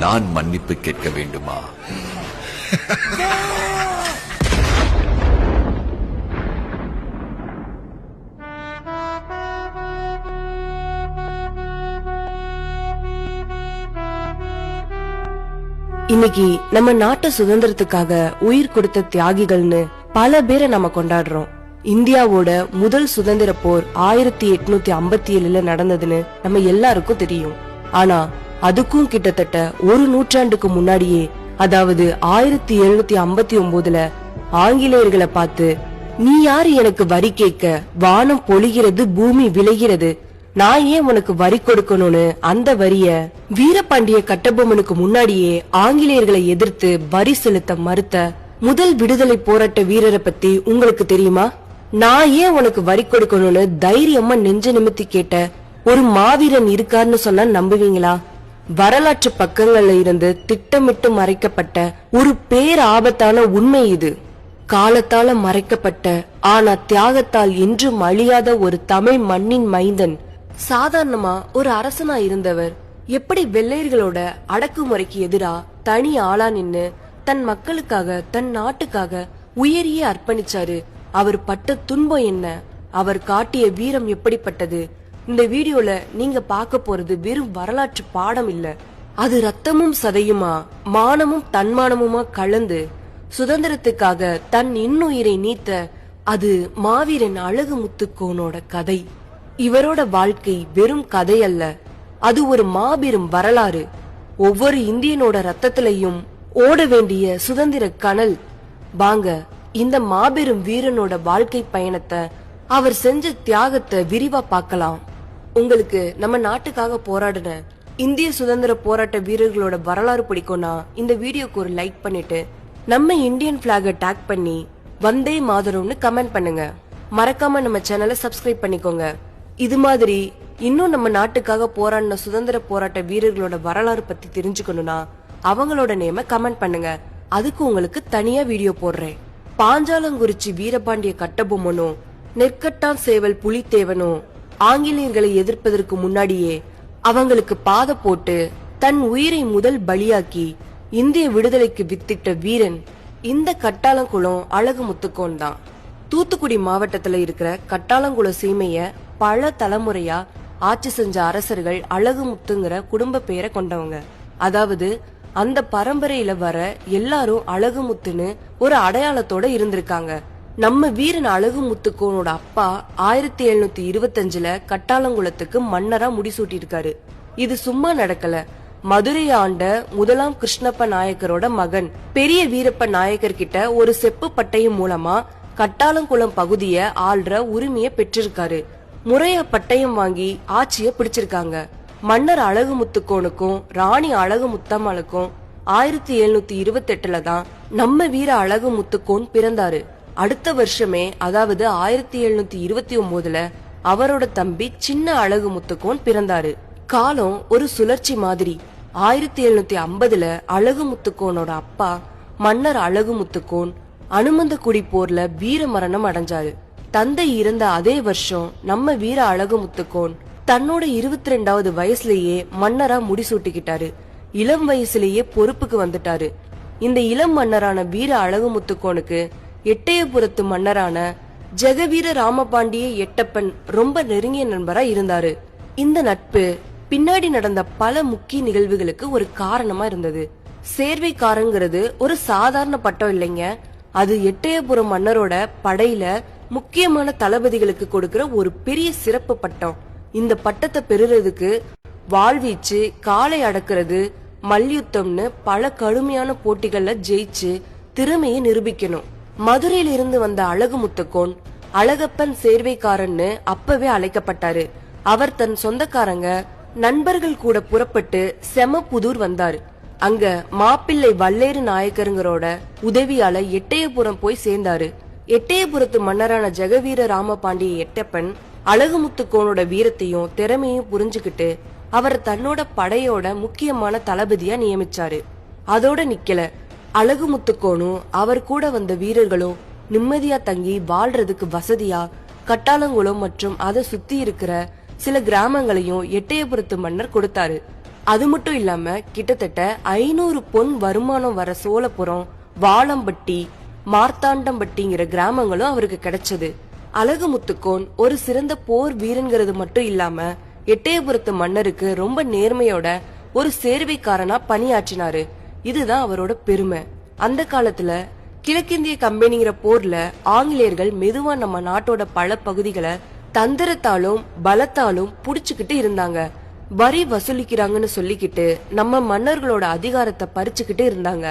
நான் மன்னிப்பு கேட்க வேண்டுமா? இன்னைக்கு நம்ம நாட்டு சுதந்திரத்துக்காக உயிர் கொடுத்த தியாகிகள்னு பல பேரை நம்ம கொண்டாடுறோம். இந்தியாவோட முதல் சுதந்திர போர் ஆயிரத்தி எட்நூத்தி ஐம்பத்தி ஏழுல நடந்ததுன்னு நம்ம எல்லாருக்கும் தெரியும். ஆனா அதுக்கும் கிட்டத்தட்ட ஒரு நூற்றாண்டுக்கு முன்னாடியே அதாவது ஆயிரத்தி எழுநூத்தி ஐம்பத்தி ஒன்பதுல ஆங்கிலேயர்களை பார்த்து நீ யாரு எனக்கு வரி கேட்க? வானம் பொழிகிறது பூமி விளைகிறது. நான் ஏன் உனக்கு வரி கொடுக்கணும்னு அந்த வரிய? வீரபாண்டிய கட்டபொம்மனுக்கு முன்னாடியே ஆங்கிலேயர்களை எதிர்த்து வரி செலுத்த மறுத்த முதல் விடுதலை போராட்ட வீரரை பத்தி உங்களுக்கு தெரியுமா? நான் ஏன் உனக்கு வரி கொடுக்கணும்னு தைரியமா நெஞ்ச நிமித்தி கேட்ட ஒரு மாவீரன் இருக்காருன்னு சொன்னா நம்புவீங்களா? வரலாற்று பக்கங்கள்ல இருந்து திட்டமிட்டு மறைக்கப்பட்ட ஒரு பேர் ஆபத்தான உண்மை இது. காலத்தால மறைக்கப்பட்ட ஆனா தியாகத்தால் என்றும் அழியாத ஒரு தமிழ் மண்ணின் மைந்தன் சாதாரணமா ஒரு அரசனா இருந்தவர். எப்படி வெள்ளையர்களோட அடக்குமுறைக்கு எதிரா தனி ஆளா நின்னு தன் மக்களுக்காக தன் நாட்டுக்காக உயரிய அர்ப்பணிச்சாரு? அவர் பட்ட துன்பம் என்ன? அவர் காட்டிய வீரம் எப்படிப்பட்டது? இந்த வீடியோல நீங்க பார்க்க போறது வெறும் வரலாற்று பாடம் இல்ல. அது ரத்தமும் சதையுமா மானமும் தன்மானமுமா கலந்து சுதந்திரத்துக்காக தன் இன்னுயிரை நீத்த அது மாவீரன் அழகு முத்துக்கோனோட கதை. இவரோட வாழ்க்கை வெறும் கதை அல்ல. அது ஒரு மாபெரும் வரலாறு. ஒவ்வொரு இந்தியனோட ரத்தத்திலையும் ஓட வேண்டிய சுதந்திர கனல். வாங்க இந்த மாபெரும் வீரனோட வாழ்க்கை பயணத்தை அவர் செஞ்ச தியாகத்தை விரிவா பார்க்கலாம். உங்களுக்கு நம்ம நாட்டுக்காக போராடின இந்திய சுதந்திர போராட்ட வீரர்களோட வரலாறு பிடிக்கும்னா இந்த வீடியோக்கு ஒரு லைக் பண்ணிட்டு நம்ம இந்தியன் பிளாக டேக் பண்ணி வந்தே மாதரம்னு கமெண்ட் பண்ணுங்க. மறக்காம நம்ம சேனலை சப்ஸ்கிரைப் பண்ணிக்கோங்க. இது மாதிரி இன்னும் நம்ம நாட்டுக்காக போராடின சுதந்திர போராட்ட வீரர்களோட வரலாறு பத்தி தெரிஞ்சுக்கணும்னா அவங்களோட நேம கமெண்ட் பண்ணுங்க. அதுக்கு உங்களுக்கு தனியா வீடியோ போடுறேன். பாஞ்சாலங்குறிச்சி வீரபாண்டிய கட்டபொம்மனும் நெற்கட்டான் சேவல் புலித்தேவனும் ஆங்கிலேயர்களை எதிர்ப்பதற்கு முன்னாடியே அவங்களுக்கு பாத போட்டு தன் உயிரை முதல் பலியாக்கி இந்திய விடுதலைக்கு வித்திட்ட வீரன் இந்த கட்டாளங்குளம் அழகு முத்துக்கோன் தான். தூத்துக்குடி மாவட்டத்துல இருக்கிற கட்டாளங்குள சீமைய பல தலைமுறையா ஆட்சி செஞ்ச அரசர்கள் அழகு முத்துங்கிற குடும்ப பெயரை கொண்டவங்க. அதாவது அந்த பரம்பரையில வர எல்லாரும் அழகு முத்துன்னு ஒரு அடையாளத்தோட இருந்திருக்காங்க. நம்ம வீரன் அழகு முத்துக்கோனோட அப்பா ஆயிரத்தி எழுநூத்தி இருபத்தஞ்சுல கட்டாளங்குளத்துக்கு மன்னரா முடிசூட்டியிருக்காரு. இது சும்மா நடக்கல. மதுரை ஆண்ட முதலாம் கிருஷ்ணப்ப நாயக்கரோட மகன் பெரிய வீரப்ப நாயக்கர் கிட்ட ஒரு செப்பு பட்டயம் மூலமா கட்டாளங்குளம் பகுதிய ஆள்ற உரிமைய பெற்றிருக்காரு. முறையா பட்டயம் வாங்கி ஆட்சிய பிடிச்சிருக்காங்க. மன்னர் அழகு முத்துக்கோனுக்கும் ராணி அழகு முத்தம்மாளுக்கும் ஆயிரத்தி எழுநூத்தி இருபத்தி எட்டுல தான் நம்ம வீர அழகு முத்துக்கோன் பிறந்தாரு. அடுத்த வருஷமே அதாவது ஆயிரத்தி எழுநூத்தி இருபத்தி ஒன்பதுல அவரோட தம்பி சின்ன அழகு முத்துக்கோன் பிறந்தாரு. காலம் ஒரு சுழற்சி மாதிரி. ஆயிரத்தி எழுநூத்தி ஐம்பதுல அழகு முத்துக்கோனோட அப்பா மன்னர் அழகு முத்துக்கோன் அனுமந்தக்குடி போர்ல வீர மரணம் அடைஞ்சாரு. தந்தை இறந்த அதே வருஷம் நம்ம வீர அழகு முத்துக்கோன் தன்னோட இருபத்தி ரெண்டாவது வயசுலயே மன்னரா முடிசூட்டிக்கிட்டாரு. இளம் வயசுலயே பொறுப்புக்கு வந்துட்டாரு. இந்த இளம் மன்னரான வீர அழகு முத்துக்கோனுக்கு எட்டயபுரத்து மன்னரான ஜெகவீர ராமபாண்டிய எட்டப்பன் ரொம்ப நெருங்கிய நண்பரா இருந்தாரு. இந்த நட்பு பின்னாடி நடந்த பல முக்கிய நிகழ்வுகளுக்கு ஒரு காரணமா இருந்தது. சேர்வைக்காரங்கிறது ஒரு சாதாரண பட்டம் இல்லைங்க. அது எட்டயபுரம் மன்னரோட படையில முக்கியமான தளபதிகளுக்கு கொடுக்கிற ஒரு பெரிய சிறப்பு பட்டம். இந்த பட்டத்தை பெறுறதுக்கு வாழ்வீச்சு காலை அடக்கிறது மல்யுத்தம்னு பல கடுமையான போட்டிகள்ல ஜெயிச்சு திறமையை நிரூபிக்கணும். மதுரையில இருந்து வந்த அழகு முத்துக்கோன் அழகப்பன் சேர்வைக்காரன்னு அப்பவே அழைக்கப்பட்டாரு. அவர் தன் சொந்தக்காரங்க நண்பர்கள் கூட புறப்பட்டு செமப்புதூர் வந்தாரு. அங்க மாப்பிள்ளை வல்லேறு நாயக்கருங்கரோட உதவியால எட்டயபுரம் போய் சேர்ந்தாரு. எட்டயபுரத்து மன்னரான ஜெகவீர ராமபாண்டிய எட்டப்பன் அழகுமுத்துக்கோனோட வீரத்தையும் திறமையும் புரிஞ்சுக்கிட்டு அவர் தன்னோட படையோட முக்கியமான தளபதியா நியமிச்சாரு. அதோட நிக்கல. அழகுமுத்துக்கோனும் அவர் கூட வந்த வீரர்களும் நிம்மதியா தங்கி வாழ்றதுக்கு வசதியா கட்டாளங்குளம் மற்றும் அதை சுத்தி இருக்கிற சில கிராமங்களையும் எட்டயபுரத்து மன்னர் கொடுத்தாரு. அது மட்டும் இல்லாம கிட்டத்தட்ட ஐநூறு பொன் வருமானம் வர சோழபுரம் வாளம்பட்டி மார்த்தாண்டம்பட்டிங்கிற கிராமங்களும் அவருக்கு கிடைச்சது. அழகுமுத்துக்கோன் ஒரு சிறந்த போர் வீரன்கிறது மட்டும் இல்லாம எட்டயபுரத்து மன்னருக்கு ரொம்ப நேர்மையோட ஒரு சேர்வைக்காரனா பணியாற்றினாரு. இதுதான் அவரோட பெருமை. அந்த காலத்துல கிழக்கிந்திய கம்பெனிங்கிற போர்ல ஆங்கிலேயர்கள் மெதுவா நம்ம நாட்டோட பல பகுதிகளை தந்திரத்தாலும் பலத்தாலும் புடிச்சுக்கிட்டு இருந்தாங்க. வரி வசூலிக்கிறாங்கன்னு சொல்லிக்கிட்டு நம்ம மன்னர்களோட அதிகாரத்தை பறிச்சுக்கிட்டு இருந்தாங்க.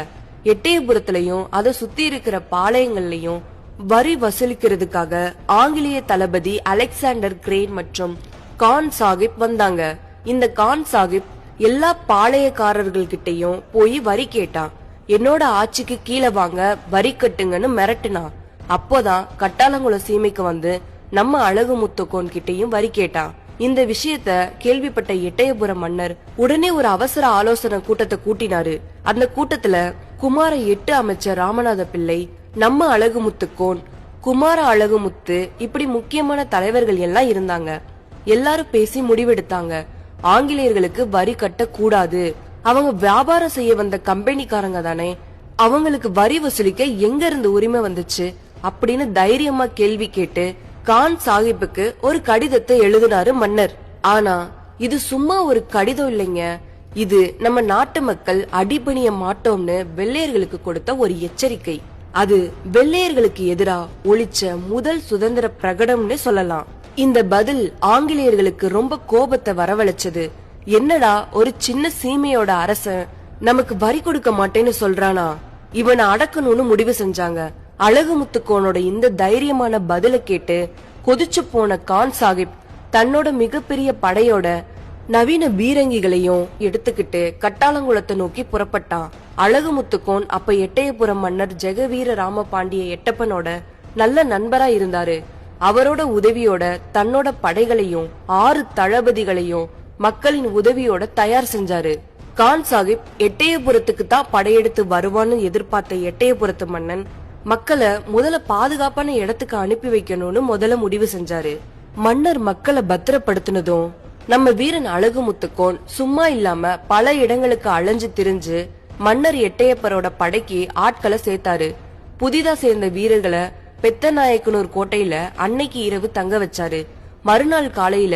எட்டயபுரத்திலையும் அதை சுத்தி இருக்கிற பாளையங்கள்லயும் வரி வசூலிக்கிறதுக்காக ஆங்கிலேய தளபதி அலெக்சாண்டர் கிரேன் மற்றும் கான் சாஹிப் வந்தாங்க. இந்த கான் சாஹிப் எல்லா பாளையக்காரர்கள்கிட்டயும் போய் வரி கேட்டான். என்னோட ஆட்சிக்கு கீழே வாங்க வரி கட்டுங்கன்னு மிரட்டினான். அப்போதான் கட்டாலங்குளம் சீமைக்கு வந்து நம்ம அழகு முத்துக்கோன் கிட்டையும் வரி கேட்டான். இந்த விஷயத்த கேள்விப்பட்ட எட்டயபுர மன்னர் உடனே ஒரு அவசர ஆலோசனை கூட்டத்தை கூட்டினாரு. அந்த கூட்டத்துல குமார எட்டு அமைச்சர் ராமநாத பிள்ளை நம்ம அழகுமுத்துக்கோன் குமார அழகுமுத்து இப்படி முக்கியமான தலைவர்கள் எல்லாம் இருந்தாங்க. எல்லாரும் பேசி முடிவெடுத்தாங்க. ஆங்கிலேயர்களுக்கு வரி கட்ட கூடாது அவங்க வியாபாரம் செய்ய வந்த கம்பெனிக்காரங்க தானே. அவங்களுக்கு வரி வசூலிக்க எங்க இருந்து உரிமை வந்துச்சு? அப்படின்னு தைரியமா கேள்வி கேட்டு கான் சாஹிப்புக்கு ஒரு கடிதத்தை எழுதினாரு மன்னர். ஆனா இது சும்மா ஒரு கடிதம் இல்லைங்க. இது நம்ம நாட்டு மக்கள் அடிபணிய மாட்டோம்னு வெள்ளையர்களுக்கு கொடுத்த ஒரு எச்சரிக்கை. அது வெள்ளையர்களுக்கு எதிரா ஒழிச்ச முதல் சுதந்திர பிரகடம்னு சொல்லலாம். இந்த பதில் ஆங்கிலேயர்களுக்கு ரொம்ப கோபத்தை வரவழைச்சது. என்னடா ஒரு சின்ன சீமையோட அரசன் நமக்கு வரி கொடுக்க மாட்டேன்னு சொல்றானா? இவனை அடக்கணும்னு முடிவு செஞ்சாங்க. அழகுமுத்துக்கோனோட இந்த தைரியமான பதில கேட்டு கொதிச்சு போன கான் சாஹிப் தன்னோட மிகப்பெரிய படையோட நவீன பீரங்கிகளையும் எடுத்துக்கிட்டு கட்டாளங்குளத்தை நோக்கி புறப்பட்டான். அழகுமுத்துக்கோன் அப்ப எட்டயபுரம் மன்னர் ஜெகவீர ராமபாண்டிய எட்டப்பனோட நல்ல நண்பரா இருந்தாரு. அவரோட உதவியோட தன்னோட படைகளையும் ஆறு தளபதிகளையும் மக்களின் உதவியோட தயார் செஞ்சாரு. கான் சாஹிப் எட்டயபுரத்துக்கு தான் படையெடுத்து வருவான்னு எதிர்பார்த்த எட்டயபுரத்து மன்னன் மக்களை முதல்ல பாதுகாப்பான இடத்துக்கு அனுப்பி வைக்கணும்னு முதல்ல முடிவு செஞ்சாரு. மன்னர் மக்களை பத்திரப்படுத்தினதும் நம்ம வீரன் அழகுமுத்துக்கோன் சும்மா இல்லாம பல இடங்களுக்கு அலைஞ்சு திரிஞ்சு மன்னர் எட்டயப்பரோட படைக்கு ஆட்களை சேர்த்தாரு. புதிதா சேர்ந்த வீரர்களை பெத்தநாயக்கனூர் கோட்டையில அன்னைக்கு இரவு தங்க வச்சாரு. மறுநாள் காலையில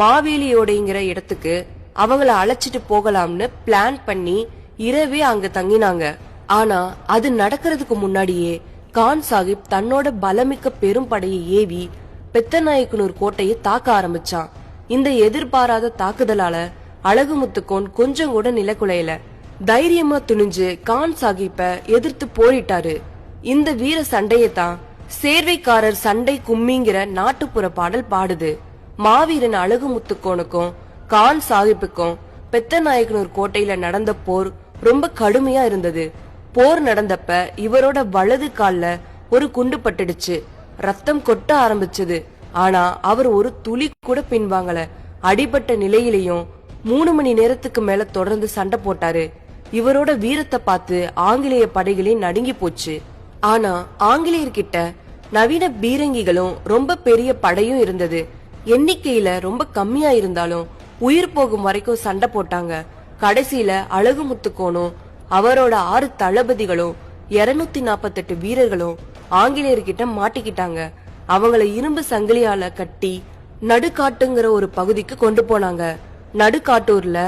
மாவேலியோடைங்கிற இடத்துக்கு அவங்கள அழைச்சிட்டு போகலாம்னு பிளான் பண்ணி இரவே அங்க தங்கினாங்க. ஆனா அது நடக்கிறதுக்கு முன்னாடியே கான் சாஹிப் தன்னோட பலமிக்க பெரும் படையை ஏவி பெத்தநாயக்கனூர் கோட்டையை தாக்க ஆரம்பிச்சான். இந்த எதிர்பாராத தாக்குதலால அழகுமுத்துக்கோன் கொஞ்சம் கூட நிலக்குலையில. தைரியமா துணிஞ்சு கான் சாஹிப்ப எதிர்த்து போரிட்டாரு. இந்த வீர சண்டையை தான் சேர்வைக்காரர் சண்டை கும்மிங்கிற நாட்டுப்புற பாடல் பாடுது. மாவீரன் அழகுமுத்துக்கோனுக்கும் கான் சாஹிப்புக்கும் பெத்தநாயக்கனூர் கோட்டையில நடந்த போர் ரொம்ப கடுமையா இருந்தது. போர் நடந்தப்ப இவரோட வலது கால்ல ஒரு குண்டு பட்டுடுச்சு. ரத்தம் கொட்ட ஆரம்பிச்சது. ஆனா அவர் ஒரு துளி கூட பின்வாங்கல. அடிபட்ட நிலையிலையும் மூணு மணி நேரத்துக்கு மேல தொடர்ந்து சண்டை போட்டாரு. இவரோட வீரத்தை பார்த்து ஆங்கிலேய படைகளே நடுங்கி போச்சு. ஆனா ஆங்கிலேயர்கிட்ட நவீன பீரங்கிகளும் ரொம்ப பெரிய படையும் இருந்தது. எண்ணிக்கையில ரொம்ப கம்மியா இருந்தாலும் உயிர் போகும் வரைக்கும் சண்டை போட்டாங்க. கடைசியில அழகுமுத்துக்கோனும் அவரோட ஆறு தளபதிகளும் இருநூத்தி நாப்பத்தெட்டு வீரர்களும் ஆங்கிலேயர்கிட்ட மாட்டிக்கிட்டாங்க. அவங்கள இரும்பு சங்கிலியால கட்டி நடுக்காட்டுங்கிற ஒரு பகுதிக்கு கொண்டு போனாங்க. நடுக்காட்டூர்ல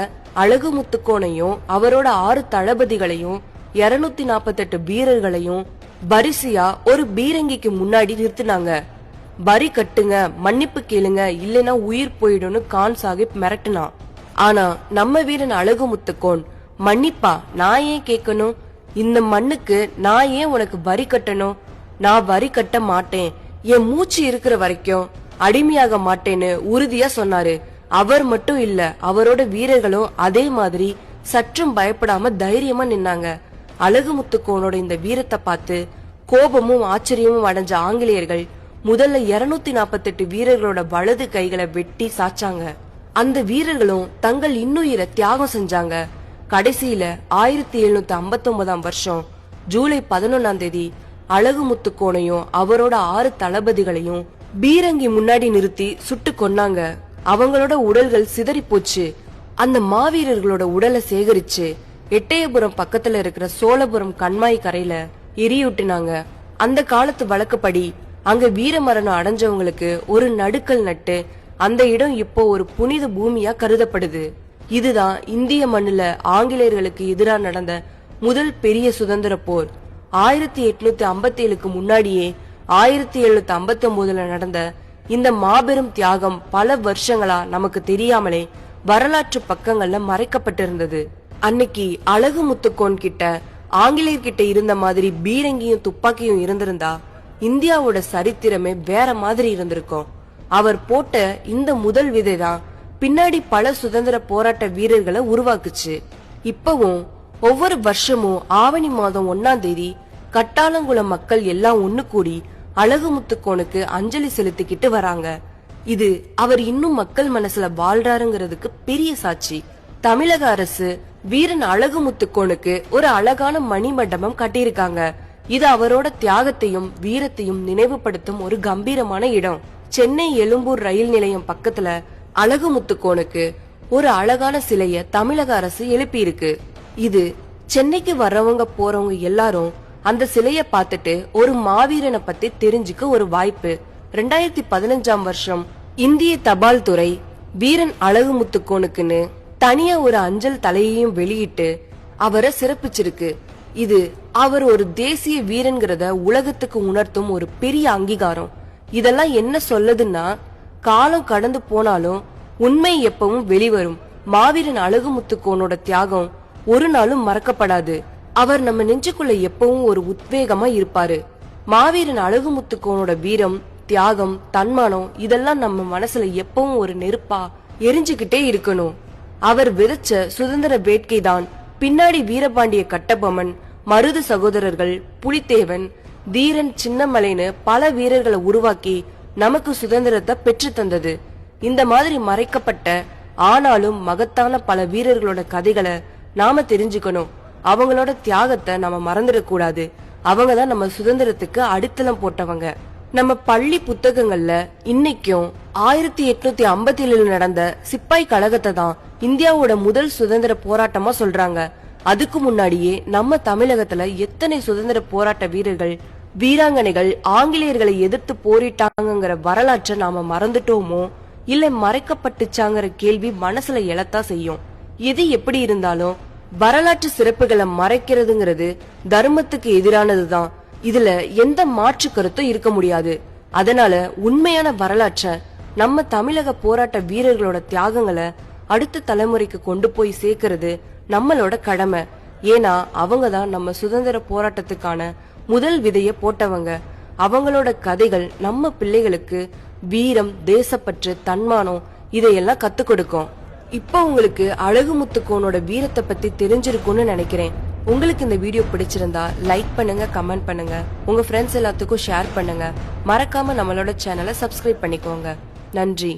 அழகுமுத்துக்கோனையும் அவரோட ஆறு தளபதிகளையும் இருநூத்தி நாப்பத்தெட்டு வீரர்களையும் வரிசையா ஒரு பீரங்கிக்கு முன்னாடி நிறுத்தினாங்க. வரி கட்டுங்க மன்னிப்பு கேளுங்க இல்லைன்னா உயிர் போயிடும்னு கான் சாஹிப் மிரட்டினான். ஆனா நம்ம வீரன் அழகு முத்துக்கோன் மன்னிப்பா நான் ஏன் கேட்கணும்? இந்த மண்ணுக்கு நான் ஏன் உனக்கு வரி கட்டணும்? நான் வரி கட்ட மாட்டேன். என் மூச்சு இருக்கிற வரைக்கும் அடிமையாக மாட்டேன்னு உறுதியா சொன்னாரு. அவர் மட்டும் இல்ல அவரோட வீரர்களும் அதே மாதிரி சற்றும் பயப்படாம தைரியமா நின்னாங்க. அழகுமுத்துக்கோனோட இந்த வீரத்தை பார்த்து கோபமும் ஆச்சரியமும் அடைஞ்ச ஆங்கிலேயர்கள் முதல்ல இருநூத்தி நாற்பத்தி எட்டு வீரர்களோட வலது கைகளை வெட்டி சாச்சாங்க. அந்த வீரர்களும் தங்கள் இன்னுயிரை தியாகம் செஞ்சாங்க. கடைசியில ஆயிரத்தி எழுநூத்தி ஐம்பத்தி ஒன்பதாம் வருஷம் ஜூலை பதினொன்னாம் தேதி அழகுமுத்துக்கோனையும் அவரோட ஆறு தளபதிகளையும் பீரங்கி முன்னாடி நிறுத்தி சுட்டு கொன்னாங்க. அவங்களோட உடல்கள் சிதறி போச்சு அந்த மாவீரர்களோட உடலை சேகரிச்சு எட்டயபுரம் பக்கத்துல இருக்கிற சோழபுரம் கண்மாய் கரையில எரியூட்டினாங்க. அந்த காலத்து வழக்கப்படி அங்க வீரமரணம் அடைஞ்சவங்களுக்கு ஒரு நடுக்கல் நட்டு அந்த இடம் இப்போ ஒரு புனித பூமியா கருதப்படுது. இதுதான் இந்திய மண்ணுல ஆங்கிலேயர்களுக்கு எதிராக நடந்த முதல் பெரிய சுதந்திர போர். ஆயிரத்தி எட்நூத்தி ஐம்பத்தி ஏழுக்கு முன்னாடியே ஆயிரத்தி எழுநூத்தி ஐம்பத்தி ஒன்பதுல நடந்த இந்த மாபெரும் தியாகம் பல வருஷங்களா நமக்கு தெரியாமலே வரலாற்று பக்கங்கள்ல மறைக்கப்பட்டிருந்தது. அன்னைக்கு அழகு முத்துக்கோன் கிட்ட ஆங்கிலேயர்கிட்ட இருந்த மாதிரி பீரங்கியும் துப்பாக்கியும் இருந்திருந்தா இந்தியாவோட சரித்திரமே வேற மாதிரி இருந்திருக்கும். அவர் போட்ட இந்த முதல் விதை தான் பின்னாடி பல சுதந்திர போராட்ட வீரர்களை உருவாக்குச்சு. இப்பவும் ஒவ்வொரு வருஷமும் ஆவணி மாதம் ஒன்னாம் தேதி கட்டாளங்குள மக்கள் எல்லாம் ஒண்ணு கூடி அழகுமுத்துக்கோனுக்கு அஞ்சலி செலுத்திக்கிட்டு வராங்க. இது அவர் இன்னும் மக்கள் மனசுல வாழ்றாருங்கிறதுக்கு பெரிய சாட்சி. தமிழக அரசு வீரன் அழகுமுத்துக்கோனுக்கு ஒரு அழகான மணிமண்டபம் கட்டியிருக்காங்க. இது அவரோட தியாகத்தையும் வீரத்தையும் நினைவுபடுத்தும் ஒரு கம்பீரமான இடம். சென்னை எழும்பூர் ரயில் நிலையம் பக்கத்துல அழகுமுத்துக்கோனுக்கு ஒரு அழகான சிலைய தமிழக அரசு எழுப்பியிருக்கு. இது சென்னைக்கு வர்றவங்க போறவங்க எல்லாரும் அந்த சிலைய பார்த்துட்டு ஒரு மாவீரனை பத்தி தெரிஞ்சுக்க ஒரு வாய்ப்பு. ரெண்டாயிரத்தி பதினஞ்சாம் வருஷம் இந்திய தபால் துறை வீரன் அழகுமுத்துக்கோனுக்குன்னு தனியா ஒரு அஞ்சல் தலையையும் வெளியிட்டு அவரை சிறப்பிச்சிருக்கு. இது அவர் ஒரு தேசிய வீரன்கிறத உலகத்துக்கு உணர்த்தும் ஒரு பெரிய அங்கீகாரம். இதெல்லாம் என்ன சொல்லுதுன்னா காலம் கடந்து போனாலும் உண்மை எப்பவும் வெளிவரும். மாவீரன் அழகுமுத்துக்கோனோட தியாகம் ஒரு நாளும் மறக்கப்படாது. அவர் நம்ம நெஞ்சுக்குள்ள எப்பவும் ஒரு உத்வேகமா இருப்பாரு. மாவீரன் அழகுமுத்துக்கோனோட வீரம் தியாகம் தன்மானம் இதெல்லாம் நம்ம மனசுல எப்பவும் ஒரு நெருப்பா எரிஞ்சுக்கிட்டே இருக்கணும். அவர் விதைச்ச சுதந்திர வேட்கைதான் பின்னாடி வீரபாண்டிய கட்டபொம்மன் மருது சகோதரர்கள் புலித்தேவன் தீரன் சின்னமலைன்னு பல வீரர்களை உருவாக்கி நமக்கு சுதந்திரத்தை பெற்று தந்தது. இந்த மாதிரி மறைக்கப்பட்ட ஆனாலும் மகத்தான பல வீரர்களோட கதைகளை நாம தெரிஞ்சுக்கணும். அவங்களோட தியாகத்தை நம்ம மறந்துடக்கூடாது. அவங்க தான் நம்ம சுதந்திரத்துக்கு அடித்தளம் போட்டவங்க. நம்ம பள்ளி புத்தகங்கள்ல இன்னைக்கும் ஆயிரத்தி எட்நூத்தி ஐம்பத்தி ஏழுல நடந்த சிப்பாய் கழகத்தை தான் இந்தியாவோட முதல் சுதந்திர போராட்டமா சொல்றாங்க. அதுக்கு முன்னாடியே நம்ம தமிழகத்துல எத்தனை சுதந்திர போராட்ட வீரர்கள் வீராங்கனைகள் ஆங்கிலேயர்களை எதிர்த்து போரிட்டாங்கங்கிற வரலாற்றை நாம மறந்துட்டோமோ? இல்ல மறைக்கப்பட்டுச்சாங்கிற கேள்வி மனசுல எழத்தா செய்யும். எது எப்படி இருந்தாலும் வரலாற்று சிறப்புகளை மறைக்கிறதுங்கிறது தர்மத்துக்கு எதிரானதுதான். இதுல எந்த மாற்று கருத்தும் இருக்க முடியாது. அதனால உண்மையான வரலாற்றை நம்ம தமிழக போராட்ட வீரர்களோட தியாகங்களை அடுத்த தலைமுறைக்கு கொண்டு போய் சேர்க்கறது நம்மளோட கடமை. ஏன்னா அவங்க தான் நம்ம சுதந்திர போராட்டத்துக்கான முதல் விதைய போட்டவங்க. அவங்களோட கதைகள் நம்ம பிள்ளைகளுக்கு வீரம் தேசப்பற்று தன்மானம் இதையெல்லாம் கத்து கொடுக்கும். இப்போ உங்களுக்கு அழகுமுத்துக்கோனோட வீரத்தை பத்தி தெரிஞ்சிருக்கும்னு நினைக்கிறேன். உங்களுக்கு இந்த வீடியோ பிடிச்சிருந்தா லைக் பண்ணுங்க கமெண்ட் பண்ணுங்க. உங்க ஃப்ரெண்ட்ஸ் எல்லாத்துக்கும் ஷேர் பண்ணுங்க. மறக்காம நம்மளோட சேனலை சப்ஸ்கிரைப் பண்ணிக்கோங்க. நன்றி.